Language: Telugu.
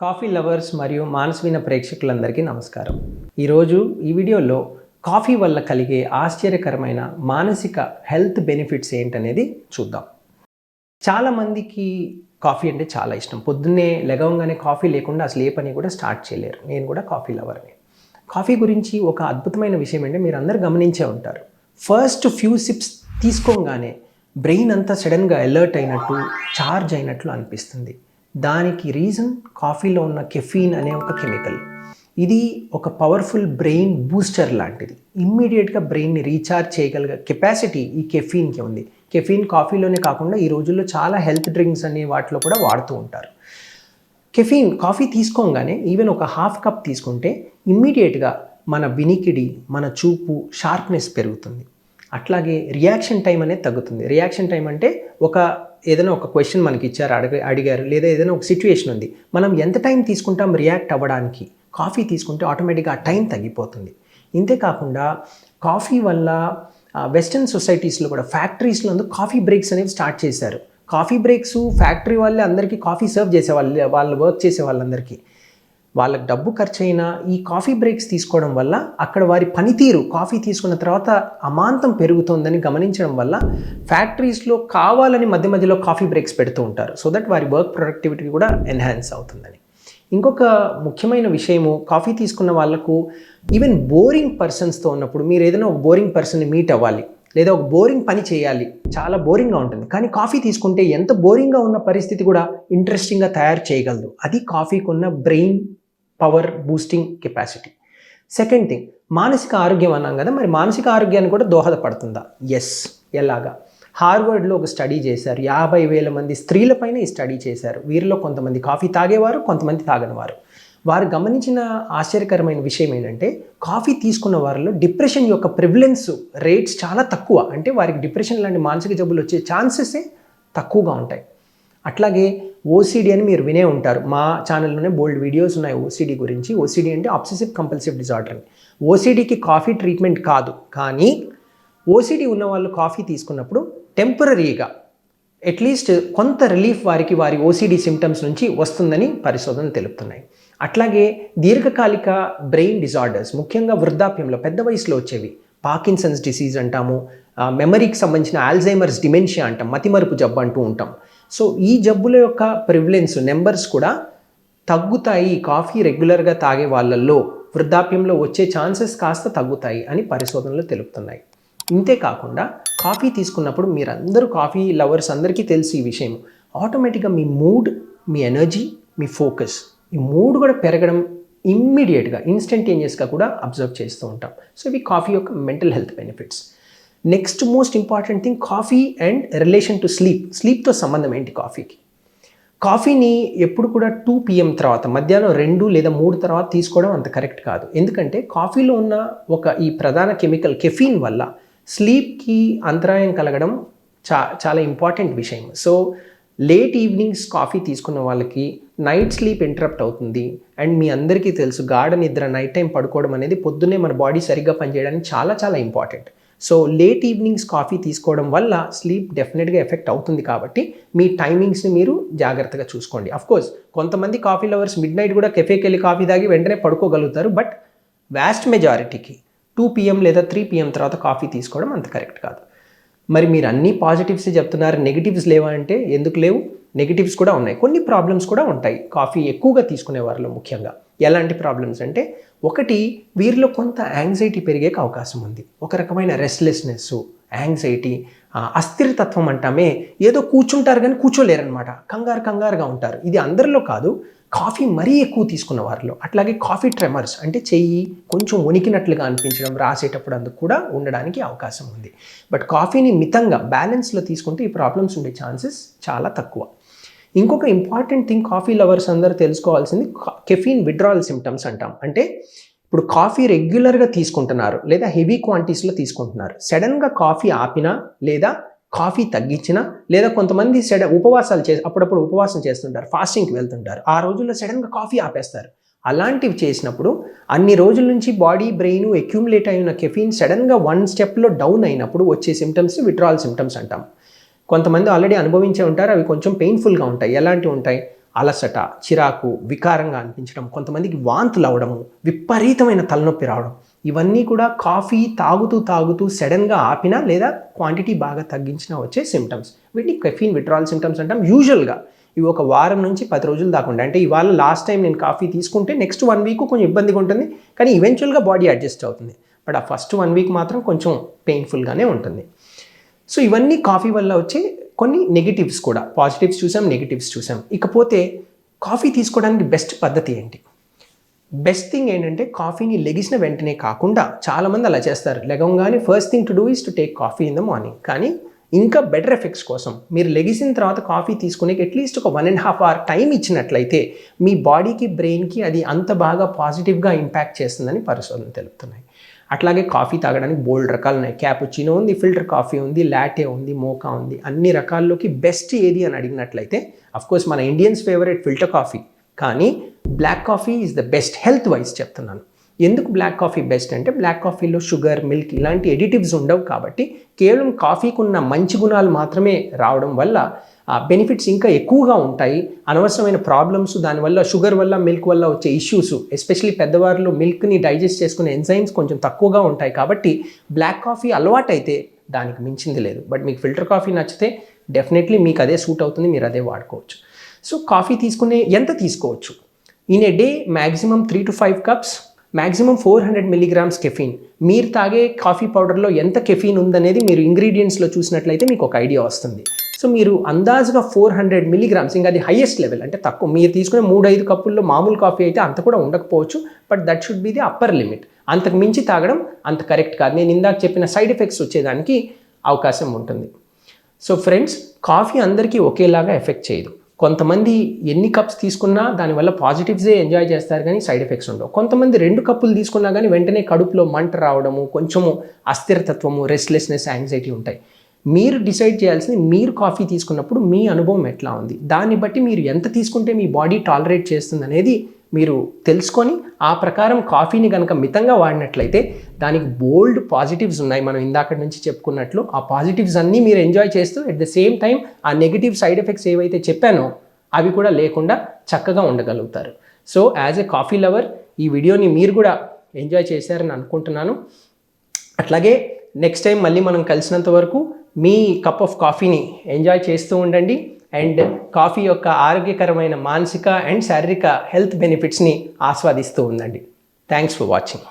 కాఫీ లవర్స్ మరియు మానసవిన ప్రేక్షకులందరికీ నమస్కారం. ఈరోజు ఈ వీడియోలో కాఫీ వల్ల కలిగే ఆశ్చర్యకరమైన మానసిక హెల్త్ బెనిఫిట్స్ ఏంటనేది చూద్దాం. చాలామందికి కాఫీ అంటే చాలా ఇష్టం. పొద్దున్నే లెగవంగానే కాఫీ లేకుండా అసలు ఏ పని కూడా స్టార్ట్ చేయలేరు. నేను కూడా కాఫీ లవర్ని. కాఫీ గురించి ఒక అద్భుతమైన విషయం అంటే మీరు అందరు గమనించే ఉంటారు. ఫస్ట్ ఫ్యూ సిప్స్ తీసుకోగానే బ్రెయిన్ అంతా సడన్గా అలర్ట్ అయినట్టు చార్జ్ అయినట్లు అనిపిస్తుంది. దానికి రీజన్ కాఫీలో ఉన్న కెఫీన్ అనే ఒక కెమికల్. ఇది ఒక పవర్ఫుల్ బ్రెయిన్ బూస్టర్ లాంటిది. ఇమ్మీడియట్గా బ్రెయిన్ని రీఛార్జ్ చేయగలిగే కెపాసిటీ ఈ కెఫీన్కి ఉంది. కెఫీన్ కాఫీలోనే కాకుండా ఈ రోజుల్లో చాలా హెల్త్ డ్రింక్స్ అనే వాటిలో కూడా వాడుతూ ఉంటారు. కెఫీన్ కాఫీ తీసుకోగానే ఈవెన్ ఒక హాఫ్ కప్ తీసుకుంటే ఇమ్మీడియట్గా మన వినికిడి మన చూపు షార్ప్నెస్ పెరుగుతుంది. అట్లాగే రియాక్షన్ టైం అనేది తగ్గుతుంది. రియాక్షన్ టైం అంటే ఒక ఏదైనా ఒక క్వశ్చన్ మనకి ఇచ్చారు అడగ అడిగారు లేదా ఏదైనా ఒక సిచ్యువేషన్ ఉంది. మనం ఎంత టైం తీసుకుంటాం రియాక్ట్ అవ్వడానికి? కాఫీ తీసుకుంటే ఆటోమేటిక్గా ఆ టైం తగ్గిపోతుంది. ఇంతేకాకుండా కాఫీ వల్ల వెస్టర్న్ సొసైటీస్లో కూడా ఫ్యాక్టరీస్లో కాఫీ బ్రేక్స్ అనేవి స్టార్ట్ చేశారు. కాఫీ బ్రేక్స్ ఫ్యాక్టరీ వాళ్ళే అందరికీ కాఫీ సర్వ్ చేసే వాళ్ళు వాళ్ళు వర్క్ చేసే వాళ్ళందరికీ వాళ్ళకి డబ్బు ఖర్చు అయినా ఈ కాఫీ బ్రేక్స్ తీసుకోవడం వల్ల అక్కడ వారి పనితీరు కాఫీ తీసుకున్న తర్వాత అమాంతం పెరుగుతోందని గమనించడం వల్ల ఫ్యాక్టరీస్లో కావాలని మధ్య మధ్యలో కాఫీ బ్రేక్స్ పెడుతూ ఉంటారు. సో దట్ వారి వర్క్ ప్రొడక్టివిటీ కూడా ఎన్హాన్స్ అవుతుందని. ఇంకొక ముఖ్యమైన విషయము కాఫీ తీసుకున్న వాళ్ళకు ఈవెన్ బోరింగ్ పర్సన్స్తో ఉన్నప్పుడు మీరు ఏదైనా ఒక బోరింగ్ పర్సన్ని మీట్ అవ్వాలి లేదా ఒక బోరింగ్ పని చేయాలి చాలా బోరింగ్గా ఉంటుంది. కానీ కాఫీ తీసుకుంటే ఎంత బోరింగ్గా ఉన్న పరిస్థితి కూడా ఇంట్రెస్టింగ్గా తయారు చేయగలదు. అది కాఫీకున్న brain power boosting capacity. Second thing మానసిక ఆరోగ్యం అన్నాం కదా మరి మానసిక ఆరోగ్యాన్ని కూడా దోహదపడుతుందా? ఎస్ ఎలాగా? హార్వర్డ్లో ఒక స్టడీ చేశారు యాభై వేల మంది స్త్రీలపైన ఈ స్టడీ చేశారు. వీరిలో కొంతమంది కాఫీ తాగేవారు కొంతమంది తాగనివారు. వారు గమనించిన ఆశ్చర్యకరమైన విషయం ఏంటంటే కాఫీ తీసుకున్న వారిలో డిప్రెషన్ యొక్క ప్రివిలెన్స్ రేట్స్ చాలా తక్కువ. అంటే వారికి డిప్రెషన్ లాంటి మానసిక జబ్బులు వచ్చే ఛాన్సెసే తక్కువగా ఉంటాయి. అట్లాగే ఓసిడి అని మీరు వినే ఉంటారు. మా ఛానల్లోనే బోల్డ్ వీడియోస్ ఉన్నాయి ఓసిడి గురించి. ఓసిడి అంటే అబ్సెసివ్ కంపల్సివ్ డిజార్డర్ అని. ఓసిడికి కాఫీ ట్రీట్మెంట్ కాదు. కానీ ఓసిడి ఉన్న వాళ్ళు కాఫీ తీసుకున్నప్పుడు టెంపరీగా అట్లీస్ట్ కొంత రిలీఫ్ వారికి వారి ఓసిడి సిమ్టమ్స్ నుంచి వస్తుందని పరిశోధనలు తెలుపుతున్నాయి. అట్లాగే దీర్ఘకాలిక బ్రెయిన్ డిజార్డర్స్ ముఖ్యంగా వృద్ధాప్యంలో పెద్ద వయసులో వచ్చేవి. పాకిన్సన్స్ డిసీజ్ అంటాము మెమరీకి సంబంధించిన ఆల్జైమర్స్ డిమెన్షియా అంటాం మతిమరుపు జబ్బు అంటూ ఉంటాం. సో ఈ జబ్బుల యొక్క ప్రివిలెన్స్ నెంబర్స్ కూడా తగ్గుతాయి కాఫీ రెగ్యులర్గా తాగే వాళ్ళల్లో వృద్ధాప్యంలో వచ్చే ఛాన్సెస్ కాస్త తగ్గుతాయి అని పరిశోధనలు తెలుపుతున్నాయి. ఇంతే కాకుండా కాఫీ తీసుకున్నప్పుడు మీరందరూ కాఫీ లవర్స్ అందరికీ తెలుసు ఈ విషయం ఆటోమేటిక్గా మీ మూడ్ మీ ఎనర్జీ మీ ఫోకస్ ఈ మూడ్ కూడా పెరగడం ఇమ్మీడియట్గా ఇన్స్టంటేనియస్గా కూడా అబ్జర్వ్ చేస్తూ ఉంటాం. సో ఇవి కాఫీ యొక్క mental health benefits. Next most important thing coffee and relation to sleep స్లీప్తో సంబంధం ఏంటి కాఫీకి కాఫీని ఎప్పుడు కూడా టూ పిఎం తర్వాత మధ్యాహ్నం రెండు లేదా మూడు తర్వాత తీసుకోవడం అంత కరెక్ట్ కాదు. ఎందుకంటే కాఫీలో ఉన్న ఒక ఈ ప్రధాన కెమికల్ కెఫీన్ వల్ల స్లీప్కి అంతరాయం కలగడం చా చాలా ఇంపార్టెంట్ విషయం. సో లేట్ ఈవినింగ్స్ కాఫీ తీసుకున్న వాళ్ళకి నైట్ స్లీప్ ఇంటరప్ట్ అవుతుంది. అండ్ మీ అందరికీ తెలుసు గాఢ నిద్ర నైట్ టైం పడుకోవడం అనేది పొద్దున్నే మన బాడీ సరిగ్గా పనిచేయడానికి చాలా చాలా important so late evenings coffee తీసుకోవడం వల్ల స్లీప్ డెఫినెట్గా ఎఫెక్ట్ అవుతుంది కాబట్టి మీ టైమింగ్స్ని మీరు జాగ్రత్తగా చూసుకోండి. కోర్స్ కొంతమంది కాఫీ లవర్స్ మిడ్ నైట్ కూడా కెఫేకి వెళ్ళి కాఫీ తాగి వెంటనే పడుకోగలుగుతారు బట్ వ్యాస్ట్ మెజారిటీకి టూ పిఎం లేదా త్రీ పిఎం తర్వాత కాఫీ తీసుకోవడం అంత కరెక్ట్ కాదు. మరి మీరు అన్ని పాజిటివ్స్ చెప్తున్నారు నెగిటివ్స్ లేవా అంటే ఎందుకు లేవు? నెగిటివ్స్ కూడా ఉన్నాయి. కొన్ని ప్రాబ్లమ్స్ కూడా ఉంటాయి. కాఫీ ఎక్కువగా తీసుకునే వారిలో ముఖ్యంగా. ఎలాంటి ప్రాబ్లమ్స్ అంటే ఒకటి వీరిలో కొంత యాంగ్జైటీ పెరిగే అవకాశం ఉంది. ఒక రకమైన రెస్ట్లెస్నెస్ యాంగ్జైటీ అస్థిరతత్వం అంటామే ఏదో కూర్చుంటారు కానీ కూర్చోలేరనమాట కంగారు కంగారుగా ఉంటారు. ఇది అందరిలో కాదు. కాఫీ మరీ ఎక్కువ తీసుకున్న వారిలో. అట్లాగే కాఫీ ట్రెమర్స్ అంటే చెయ్యి కొంచెం వణికినట్లుగా అనిపించడం రాసేటప్పుడు అందుకు కూడా ఉండడానికి అవకాశం ఉంది. బట్ కాఫీని మితంగా బ్యాలెన్స్లో తీసుకుంటే ఈ ప్రాబ్లమ్స్ ఉండే ఛాన్సెస్ చాలా తక్కువ. ఇంకొక ఇంపార్టెంట్ థింగ్ కాఫీ లవర్స్ అందరూ తెలుసుకోవాల్సింది కెఫీన్ విడ్రాల్ సిమ్టమ్స్ అంటాం. అంటే ఇప్పుడు కాఫీ రెగ్యులర్గా తీసుకుంటున్నారు లేదా హెవీ క్వాంటిటీస్లో తీసుకుంటున్నారు. సడన్గా కాఫీ ఆపినా లేదా కాఫీ తగ్గించినా లేదా కొంతమంది సడన్ ఉపవాసాలు చేసి అప్పుడప్పుడు ఉపవాసం చేస్తుంటారు ఫాస్టింగ్కి వెళ్తుంటారు. ఆ రోజుల్లో సడన్గా కాఫీ ఆపేస్తారు. అలాంటివి చేసినప్పుడు అన్ని రోజుల నుంచి బాడీ బ్రెయిన్ అక్యూములేట్ అయిన కెఫీన్ సడన్గా వన్ స్టెప్లో డౌన్ అయినప్పుడు వచ్చే సిమ్టమ్స్ విడ్రాల్ సిమ్టమ్స్ అంటాం. కొంతమంది ఆల్రెడీ అనుభవించే ఉంటారు అవి కొంచెం పెయిన్ఫుల్గా ఉంటాయి. ఎలాంటివి ఉంటాయి? అలసట చిరాకు వికారంగా అనిపించడం కొంతమందికి వాంతులు అవడము విపరీతమైన తలనొప్పి రావడం. ఇవన్నీ కూడా కాఫీ తాగుతూ తాగుతూ సడన్గా ఆపినా లేదా క్వాంటిటీ బాగా తగ్గించినా వచ్చే సిమ్టమ్స్ వీటిని కెఫీన్ విట్రాల్ సిమ్టమ్స్ అంటాం. యూజువల్గా ఇవి ఒక వారం నుంచి పది రోజులు దాకా ఉంటాయి అంటే ఇవాళ లాస్ట్ టైం నేను కాఫీ తీసుకుంటే నెక్స్ట్ వన్ వీక్ కొంచెం ఇబ్బందిగా ఉంటుంది. కానీ ఈవెన్చువల్గా బాడీ అడ్జస్ట్ అవుతుంది. బట్ ఆ ఫస్ట్ వన్ వీక్ మాత్రం కొంచెం పెయిన్ఫుల్గానే ఉంటుంది. సో ఇవన్నీ కాఫీ వల్ల వచ్చే కొన్ని నెగిటివ్స్ కూడా. పాజిటివ్స్ చూసాం నెగిటివ్స్ చూసాం. ఇకపోతే కాఫీ తీసుకోవడానికి బెస్ట్ పద్ధతి ఏంటి? బెస్ట్ థింగ్ ఏంటంటే కాఫీని లెగిసిన వెంటనే కాకుండా చాలామంది అలా చేస్తారు. లెగంగానే first thing to do is to take coffee in the morning కానీ ఇంకా బెటర్ ఎఫెక్ట్స్ కోసం మీరు లెగిసిన తర్వాత కాఫీ తీసుకునే అట్లీస్ట్ ఒక one and half hour time ఇచ్చినట్లయితే మీ బాడీకి బ్రెయిన్కి అది అంత బాగా పాజిటివ్గా ఇంపాక్ట్ చేస్తుందని పరిశోధనలు తెలుపుతున్నాయి. అట్లాగే కాఫీ తాగడానికి బోల్డ్ రకాలు ఉన్నాయి. క్యాపుచినో ఉంది ఫిల్టర్ కాఫీ ఉంది లాటే ఉంది మోకా ఉంది. అన్ని రకాల్లోకి బెస్ట్ ఏది అని అడిగినట్లయితే కోర్స్ మన ఇండియన్స్ ఫేవరెట్ ఫిల్టర్ కాఫీ. కానీ black coffee is the best health wise చెప్తున్నాను. ఎందుకు బ్లాక్ కాఫీ బెస్ట్ అంటే బ్లాక్ కాఫీలో షుగర్ మిల్క్ ఇలాంటి ఎడిటివ్స్ ఉండవు కాబట్టి కేవలం కాఫీకి ఉన్న మంచి గుణాలు మాత్రమే రావడం వల్ల బెనిఫిట్స్ ఇంకా ఎక్కువగా ఉంటాయి. అనవసరమైన ప్రాబ్లమ్స్ దానివల్ల షుగర్ వల్ల మిల్క్ వల్ల వచ్చే ఇష్యూస్ ఎస్పెషలీ పెద్దవారిలో మిల్క్ని డైజెస్ట్ చేసుకునే ఎంజైమ్స్ కొంచెం తక్కువగా ఉంటాయి. కాబట్టి బ్లాక్ కాఫీ అలవాటైతే దానికి మించింది లేదు. బట్ మీకు ఫిల్టర్ కాఫీ నచ్చితే డెఫినెట్లీ మీకు అదే సూట్ అవుతుంది మీరు అదే వాడుకోవచ్చు. సో కాఫీ తీసుకునే ఎంత తీసుకోవచ్చు? In a day maximum three to five cups maximum four hundred milligrams caffeine మీరు తాగే కాఫీ పౌడర్లో ఎంత కెఫీన్ ఉందనేది మీరు ఇంగ్రీడియంట్స్లో చూసినట్లయితే మీకు ఒక ఐడియా వస్తుంది. సో మీరు అందాజుగా ఫోర్ హండ్రెడ్ మిలీగ్రామ్స్ ఇంకా అది హైయెస్ట్ లెవెల్ అంటే తక్కువ. మీరు తీసుకునే మూడు ఐదు కప్పుల్లో మామూలు కాఫీ అయితే అంత కూడా ఉండకపోవచ్చు but that should be the upper limit అంతకు మించి తాగడం అంత కరెక్ట్ కాదు. నేను ఇందాక చెప్పిన సైడ్ ఎఫెక్ట్స్ వచ్చేదానికి అవకాశం ఉంటుంది. సో ఫ్రెండ్స్ కాఫీ అందరికీ ఒకేలాగా ఎఫెక్ట్ చేయదు. కొంతమంది ఎన్ని కప్స్ తీసుకున్నా దానివల్ల పాజిటివ్సే ఎంజాయ్ చేస్తారు కానీ సైడ్ ఎఫెక్ట్స్ ఉండవు. కొంతమంది రెండు కప్పులు తీసుకున్నా కానీ వెంటనే కడుపులో మంట రావడము కొంచెము అస్థిరతత్వము రెస్ట్లెస్నెస్ యాంగ్జైటీ ఉంటాయి. మీరు డిసైడ్ చేయాల్సింది మీరు కాఫీ తీసుకున్నప్పుడు మీ అనుభవం ఎట్లా ఉంది? దాన్ని బట్టి మీరు ఎంత తీసుకుంటే మీ బాడీ టాలరేట్ చేస్తుంది అనేది మీరు తెలుసుకొని ఆ ప్రకారం కాఫీని కనుక మితంగా వాడినట్లయితే దానికి బోల్డ్ పాజిటివ్స్ ఉన్నాయి. మనం ఇందాక నుంచి చెప్పుకున్నట్లు ఆ పాజిటివ్స్ అన్నీ మీరు ఎంజాయ్ చేస్తూ అట్ ద సేమ్ టైం ఆ నెగిటివ్ సైడ్ ఎఫెక్ట్స్ ఏవైతే చెప్పానో అవి కూడా లేకుండా చక్కగా ఉండగలుగుతారు. So as a coffee lover ఈ వీడియోని మీరు కూడా ఎంజాయ్ చేశారని అనుకుంటున్నాను. అట్లాగే నెక్స్ట్ టైం మళ్ళీ మనం కలిసినంత వరకు మీ కప్ ఆఫ్ కాఫీని ఎంజాయ్ చేస్తూ ఉండండి. అండ్ కాఫీ యొక్క ఆరోగ్యకరమైన మానసిక అండ్ శారీరక హెల్త్ బెనిఫిట్స్ని ఆస్వాదిస్తూ ఉండండి. Thanks for watching